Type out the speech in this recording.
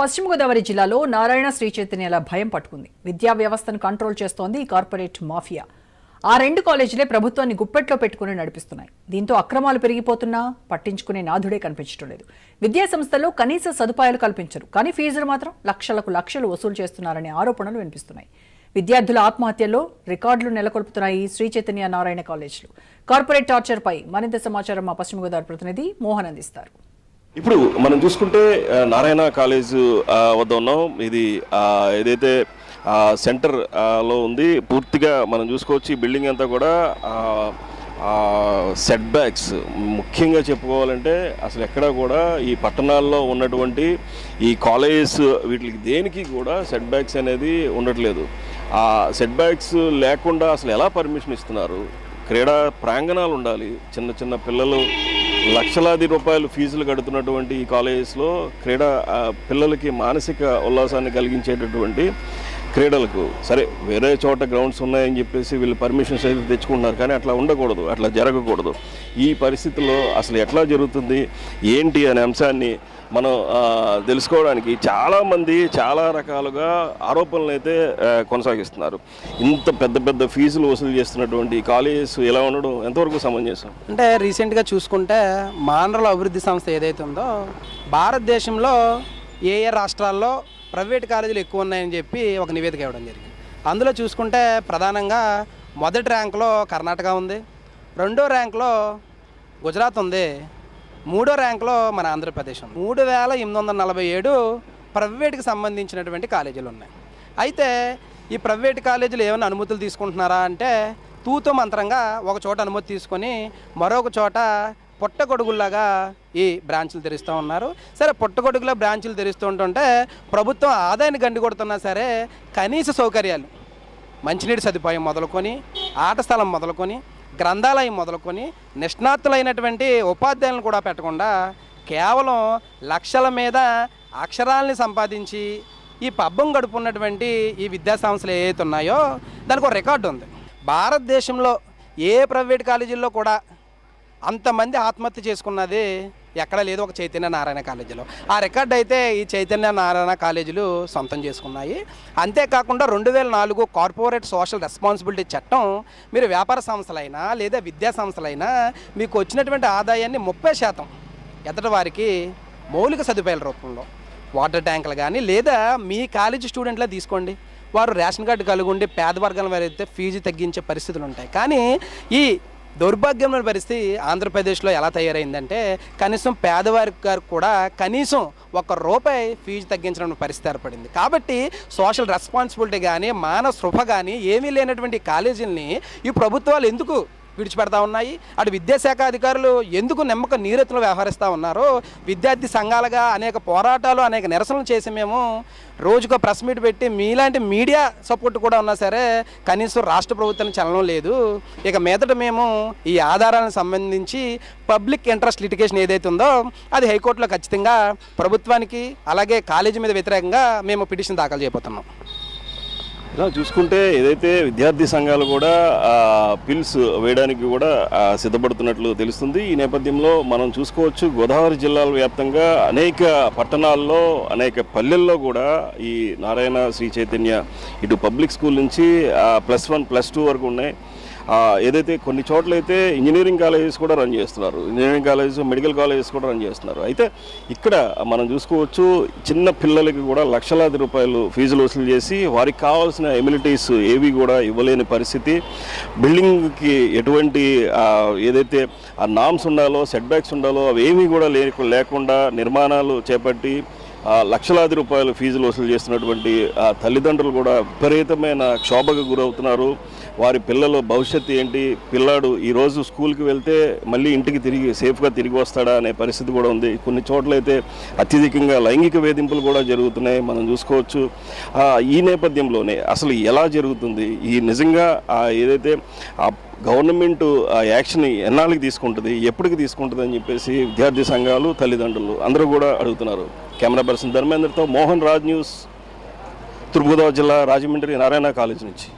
పశ్చిమ గోదావరి జిల్లాలో నారాయణ శ్రీ చైతన్యాల భయం పట్టుకుంది. విద్యా వ్యవస్థను కంట్రోల్ చేస్తోంది ఈ కార్పొరేట్ మాఫియా. ఆ రెండు కాలేజీలే ప్రభుత్వాన్ని గుప్పెట్లో పెట్టుకుని నడిపిస్తున్నాయి. దీంతో అక్రమాలు పెరిగిపోతున్నా పట్టించుకునే నాథుడే కనిపించడం లేదు. విద్యా సంస్థల్లో కనీస సదుపాయాలు కల్పించరు. కానీ ఫీజులు మాత్రం లక్షలకు లక్షలు వసూలు చేస్తున్నారనే ఆరోపణలు వినిపిస్తున్నాయి. విద్యార్థుల ఆత్మహత్యల్లో రికార్డులు నెలకొల్పుతున్నాయి శ్రీ చైతన్య నారాయణ కాలేజీలు. కార్పొరేట్ టార్చర్పై మరింత సమాచారం మా పశ్చిమ గోదావరి ప్రతినిధి మోహన్ అందిస్తారు. ఇప్పుడు మనం చూసుకుంటే నారాయణ కాలేజ్ వద్ద ఉన్నాం. ఇది ఏదైతే సెంటర్లో ఉంది పూర్తిగా మనం చూసుకోవచ్చు ఈ బిల్డింగ్ అంతా కూడా సెట్ బ్యాక్స్. ముఖ్యంగా చెప్పుకోవాలంటే అసలు ఎక్కడ కూడా ఈ పట్టణాల్లో ఉన్నటువంటి ఈ కాలేజెస్ వీటికి దేనికి కూడా సెట్ బ్యాక్స్ అనేది ఉండట్లేదు. ఆ సెట్ బ్యాక్స్ లేకుండా అసలు ఎలా పర్మిషన్ ఇస్తున్నారు? క్రీడా ప్రాంగణాలు ఉండాలి. చిన్న చిన్న పిల్లలు లక్షలాది రూపాయలు ఫీజులు కడుతున్నటువంటి ఈ కాలేజెస్లో క్రీడా పిల్లలకి మానసిక ఉల్లాసాన్ని కలిగించేటటువంటి క్రీడలకు సరే వేరే చోట గ్రౌండ్స్ ఉన్నాయని చెప్పేసి వీళ్ళు పర్మిషన్స్ అయితే తెచ్చుకుంటున్నారు కానీ అట్లా ఉండకూడదు అట్లా జరగకూడదు. ఈ పరిస్థితుల్లో అసలు ఎట్లా జరుగుతుంది ఏంటి అనే అంశాన్ని మనం తెలుసుకోవడానికి చాలామంది చాలా రకాలుగా ఆరోపణలు అయితే కొనసాగిస్తున్నారు. ఇంత పెద్ద పెద్ద ఫీజులు వసూలు చేస్తున్నటువంటి కాలేజెస్ ఎలా ఉండడం ఎంతవరకు సమంజసం అంటే రీసెంట్గా చూసుకుంటే మానవుల అభివృద్ధి సంస్థ ఏదైతే ఉందో భారతదేశంలో ఏ ఏ రాష్ట్రాల్లో ప్రైవేట్ కాలేజీలు ఎక్కువ ఉన్నాయని చెప్పి ఒక నివేదిక ఇవ్వడం జరిగింది. అందులో చూసుకుంటే ప్రధానంగా మొదటి ర్యాంకులో కర్ణాటక ఉంది. రెండో ర్యాంకులో గుజరాత్ ఉంది. మూడో ర్యాంకులో మన ఆంధ్రప్రదేశ్ ఉంది. మూడు వేల ఎనిమిది వందల నలభై ఏడు ప్రైవేట్కి సంబంధించినటువంటి కాలేజీలు ఉన్నాయి. అయితే ఈ ప్రైవేట్ కాలేజీలు ఏమైనా అనుమతులు తీసుకుంటున్నారా అంటే తూతు మంత్రంగా ఒక చోట అనుమతి తీసుకొని మరొక చోట పుట్టగొడుగుల్లాగా ఈ బ్రాంచులు తెరుస్తూ ఉన్నారు. సరే పుట్టగొడుగుల బ్రాంచులు తెరుస్తూ ఉంటుంటే ప్రభుత్వం ఆదాయాన్ని గండి కొడుతున్నా సరే కనీస సౌకర్యాలు మంచినీటి సదుపాయం మొదలుకొని ఆట స్థలం మొదలుకొని గ్రంథాలయం మొదలుకొని నిష్ణాతులైనటువంటి ఉపాధ్యాయులను కూడా పెట్టకుండా కేవలం లక్షల మీద అక్షరాల్ని సంపాదించి ఈ పబ్బం గడుపున్నటువంటి ఈ విద్యా సంస్థలు ఏవైతే ఉన్నాయో దానికి ఒక రికార్డు ఉంది. భారతదేశంలో ఏ ప్రైవేట్ కాలేజీల్లో కూడా అంతమంది ఆత్మహత్య చేసుకున్నది ఎక్కడ లేదు ఒక చైతన్య నారాయణ కాలేజీలో. ఆ రికార్డ్ అయితే ఈ చైతన్య నారాయణ కాలేజీలు సొంతం చేసుకున్నాయి. అంతేకాకుండా రెండు వేల నాలుగు కార్పొరేట్ సోషల్ రెస్పాన్సిబిలిటీ చట్టం మీరు వ్యాపార సంస్థలైనా లేదా విద్యా సంస్థలైనా మీకు వచ్చినటువంటి ఆదాయాన్ని ముప్పై శాతం ఎదటి వారికి మౌలిక సదుపాయాల రూపంలో వాటర్ ట్యాంకులు కానీ లేదా మీ కాలేజీ స్టూడెంట్లా తీసుకోండి. వారు రేషన్ కార్డు కలిగి ఉండి పేద వర్గాల వారైతే ఫీజు తగ్గించే పరిస్థితులు ఉంటాయి. కానీ ఈ దౌర్భాగ్యమైన పరిస్థితి ఆంధ్రప్రదేశ్లో ఎలా తయారైందంటే కనీసం పేదవారి గారు కూడా కనీసం ఒక రూపాయి ఫీజు తగ్గించడం పరిస్థితి ఏర్పడింది. కాబట్టి సోషల్ రెస్పాన్సిబిలిటీ కానీ మానవ స్పృహ కానీ ఏమీ లేనటువంటి కాలేజీలని ఈ ప్రభుత్వాలు ఎందుకు విడిచిపెడతా ఉన్నాయి. అటు విద్యాశాఖ అధికారులు ఎందుకు నిమ్మక నీరెత్తులు వ్యవహరిస్తూ ఉన్నారో విద్యార్థి సంఘాలుగా అనేక పోరాటాలు అనేక నిరసనలు చేసి మేము రోజుకో ప్రెస్ మీట్ పెట్టి మీలాంటి మీడియా సపోర్ట్ కూడా ఉన్నా సరే కనీసం రాష్ట్ర ప్రభుత్వం చలనం లేదు. ఇక మీదట మేము ఈ ఆధారాలకు సంబంధించి పబ్లిక్ ఇంట్రెస్ట్ లిటిగేషన్ ఏదైతే ఉందో అది హైకోర్టులో ఖచ్చితంగా ప్రభుత్వానికి అలాగే కాలేజీ మీద వ్యతిరేకంగా మేము పిటిషన్ దాఖలు చేయబోతున్నాం. ఇలా చూసుకుంటే ఏదైతే విద్యార్థి సంఘాలు కూడా పిల్స్ వేయడానికి కూడా సిద్ధపడుతున్నట్లు తెలుస్తుంది. ఈ నేపథ్యంలో మనం చూసుకోవచ్చు గోదావరి జిల్లాల వ్యాప్తంగా అనేక పట్టణాల్లో అనేక పల్లెల్లో కూడా ఈ నారాయణ శ్రీ చైతన్య ఇటు పబ్లిక్ స్కూల్ నుంచి ప్లస్ వన్ ప్లస్ టూ వరకు ఉన్నాయి. ఏదైతే కొన్ని చోట్ల అయితే ఇంజనీరింగ్ కాలేజెస్ కూడా రన్ చేస్తున్నారు. ఇంజనీరింగ్ కాలేజెస్ మెడికల్ కాలేజెస్ కూడా రన్ చేస్తున్నారు. అయితే ఇక్కడ మనం చూసుకోవచ్చు చిన్న పిల్లలకి కూడా లక్షలాది రూపాయలు ఫీజులు వసూలు చేసి వారికి కావాల్సిన ఎమ్యూనిటీస్ ఏవి కూడా ఇవ్వలేని పరిస్థితి. బిల్డింగ్కి ఎటువంటి ఏదైతే ఆ నామ్స్ ఉండాలో సెట్ బ్యాక్స్ ఉండాలో అవి ఏమీ కూడా లేకుండా నిర్మాణాలు చేపట్టి లక్షలాది రూపాయలు ఫీజులు వసూలు చేస్తున్నటువంటి ఆ, తల్లిదండ్రులు కూడా విపరీతమైన క్షోభకు గురవుతున్నారు. వారి పిల్లల భవిష్యత్తు ఏంటి? పిల్లాడు ఈరోజు స్కూల్కి వెళ్తే మళ్ళీ ఇంటికి తిరిగి సేఫ్గా తిరిగి వస్తాడా అనే పరిస్థితి కూడా ఉంది. కొన్ని చోట్ల అయితే అత్యధికంగా లైంగిక వేధింపులు కూడా జరుగుతున్నాయి. మనం చూసుకోవచ్చు. ఈ నేపథ్యంలోనే అసలు ఎలా జరుగుతుంది? ఈ నిజంగా ఏదైతే ఆ గవర్నమెంట్ ఆ యాక్షన్ ఎన్నాళ్ళకి తీసుకుంటుంది? ఎప్పటికి తీసుకుంటుంది అని చెప్పేసి విద్యార్థి సంఘాలు తల్లిదండ్రులు అందరూ కూడా అడుగుతున్నారు. కెమెరా పర్సన్ ధర్మేంద్రతో మోహన్ రాజ్ న్యూస్. తూర్పుగోదావరి జిల్లా రాజమండ్రి నారాయణ కాలేజ్ నుంచి.